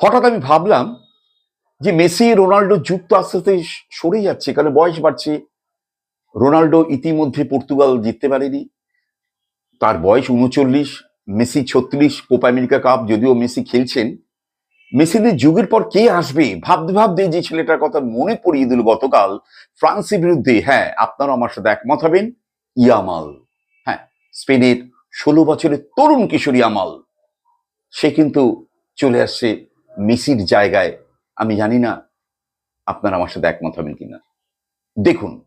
হঠাৎ আমি ভাবলাম যে মেসি, রোনাল্ডো যুগ তো আস্তে আস্তে সরে যাচ্ছে, কারণ বয়স বাড়ছে। রোনাল্ডো ইতিমধ্যে পর্তুগাল জিততে পারেনি। তার বয়স উনচল্লিশ, মেসি ছত্রিশ, কোপা আমেরিকা কাপ যদিও মেসি খেলছেন। মেসিদের যুগের পর কে আসবে? ভাবতে ভাবতে যে ছেলেটার কথা মনে পড়িয়ে দিল গতকাল ফ্রান্সের বিরুদ্ধে। হ্যাঁ আপনারা আমার সাথে একমত হবেন, ইয়ামাল। হ্যাঁ স্পেনের ষোলো বছরের তরুণ কিশোরী আমাল সে কিন্তু চলে আসছে মেসির জায়গায়, আমি জানি না আপনারা আমার সাথে একমত হবেন কিনা। দেখুন।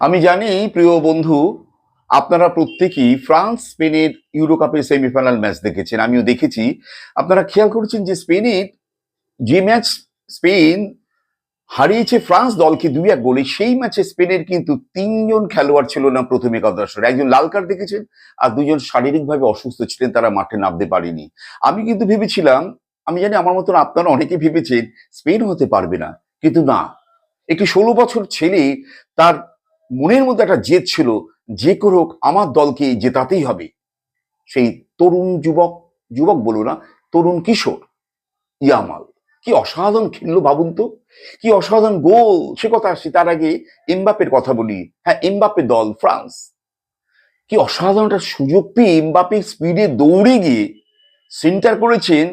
আমি জানি, প্রিয় বন্ধু, আপনারা প্রত্যেকেই ফ্রান্স, স্পেনের ইউরো কাপের সেমিফাইনাল ম্যাচ দেখেছেন, আমিও দেখেছি। আপনারা খেয়াল করেছেন যে স্পেনের যে ম্যাচ, স্পেন হারিয়েছে ফ্রান্স দলকে দুই এক গোলে। সেই ম্যাচে স্পেনের কিন্তু তিনজন খেলোয়াড় ছিল না প্রথমে একাদশের একজন লাল কার্ড দেখেছেন আর দুজন শারীরিকভাবে অসুস্থ ছিলেন, তারা মাঠে নামতে পারেনি। আমি কিন্তু ভেবেছিলাম, আমি জানি আমার মতন আপনারা অনেকে ভেবেছেন স্পেন হতে পারবে না, কিন্তু না। একটি ষোলো বছর ছেলে, তার মনের মধ্যে একটা জেদ ছিল, যে করে আমার দলকে জেতাতেই হবে। সেই তরুণ যুবক যুবক বলো না, তরুণ কিশোর ইয়ামাল। কি অসাধারণ খেললো ভাবুন তো? কি অসাধারণ গোল! সে কথা আসছি, তার আগে এমবাপের কথা বলি। হ্যাঁ এমবাপের দল, ফ্রান্স। কি অসাধারণ একটা সুযোগ পেয়ে এমবাপে স্পিডে দৌড়ে গিয়ে সেন্টার করেছেন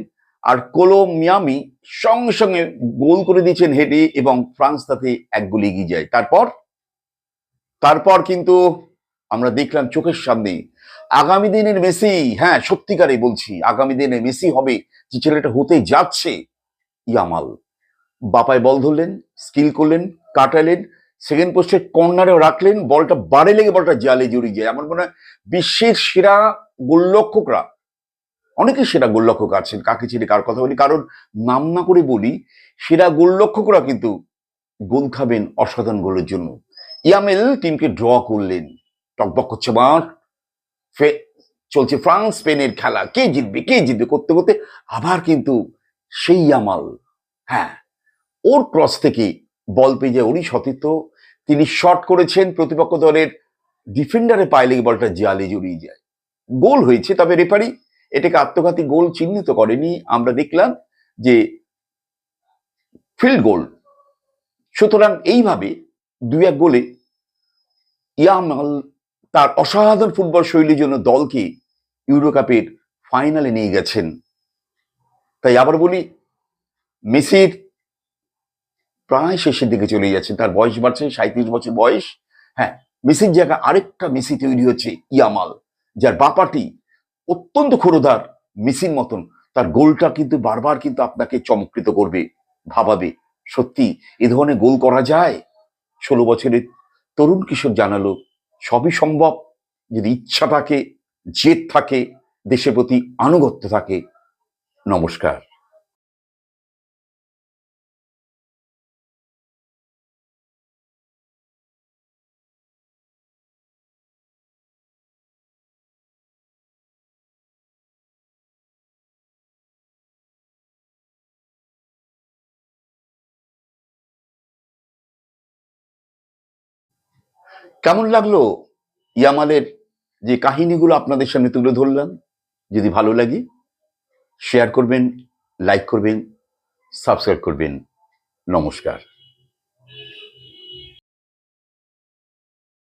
আর কোলো মিয়ামি সঙ্গে সঙ্গে গোল করে দিয়েছেন হেডে এবং ফ্রান্স তাতে এক গোল এগিয়ে যায়। তারপর? তারপর কিন্তু আমরা দেখলাম চোখের সামনে, আগামী দিনের মেসি হ্যাঁ সত্যিকারে বলছি, আগামী দিনে মেসি হবে, যে ছেলেটা হতে যাচ্ছে। ইয়ামাল। বাপায় বল ধরলেন, স্কিল করলেন, কাটালেন সেকেন্ড পোস্টে কর্নারে রাখলেন, বলটা বাড়ে লেগে বলটা জালে জড়িয়ে যায়। আমার মনে হয় বিশ্বের সেরা গোলরক্ষকরা, অনেকে সেরা গোলরক্ষক আছেন, কাকে ছেড়ে কার কথা বলি, কারণ নাম না করে বলি, সেরা গোলরক্ষকরা কিন্তু গোল খাবেন অসাধারণ গোলের জন্য। ইয়ামেল টিমকে ড্র করলেন। টকবক করছে মাঠ। চলছে ফ্রান্স, স্পেনের খেলা। কে জিতবে কে জিতবে, করতে করতে আবার কিন্তু সেই ইয়ামাল হ্যাঁ ওর ক্রস থেকে বল পেয়ে যায় ওরই সতীর্থ তিনি শট করেছেন, প্রতিপক্ষ দলের ডিফেন্ডারে পায়ে লেগে বলটা জালে জড়িয়ে যায়। গোল হয়েছে, তবে রেফারি এটাকে আত্মঘাতী গোল চিহ্নিত করেনি। আমরা দেখলাম যে ফিল্ড গোল সুতরাং এইভাবে দুই এক গোলে ইয়ামাল তার অসাধারণ ফুটবল শৈলীর জন্য দলকে ইউরো কাপের ফাইনালে নিয়ে গেছেন। তাই আবার বলি, মেসির প্রায় শেষের দিকে চলে যাচ্ছে, তার বয়স বাড়ছে সাঁত্রিশ বছর বয়স। হ্যাঁ মেসির জায়গায় আরেকটা মেসি তৈরি হচ্ছে, ইয়ামাল, যার বাপাটি অত্যন্ত ক্ষুরোধার মেসির মতন। তার গোলটা কিন্তু বারবার কিন্তু আপনাকে চমকৃত করবে, ভাবাবে। সত্যি, এ ধরনের গোল করা যায়? ষোলো বছরের তরুণ কিশোর জানালো, সবই সম্ভব। যদি ইচ্ছা থাকে, জেদ থাকে, দেশের প্রতি আনুগত্য থাকে নমস্কার। কেমন লাগল ইয়ামালের যে কাহিনীগুলো আপনাদের সামনে তুলে ধরলাম? যদি ভালো লাগে শেয়ার করবেন লাইক করবেন সাবস্ক্রাইব করবেন। নমস্কার।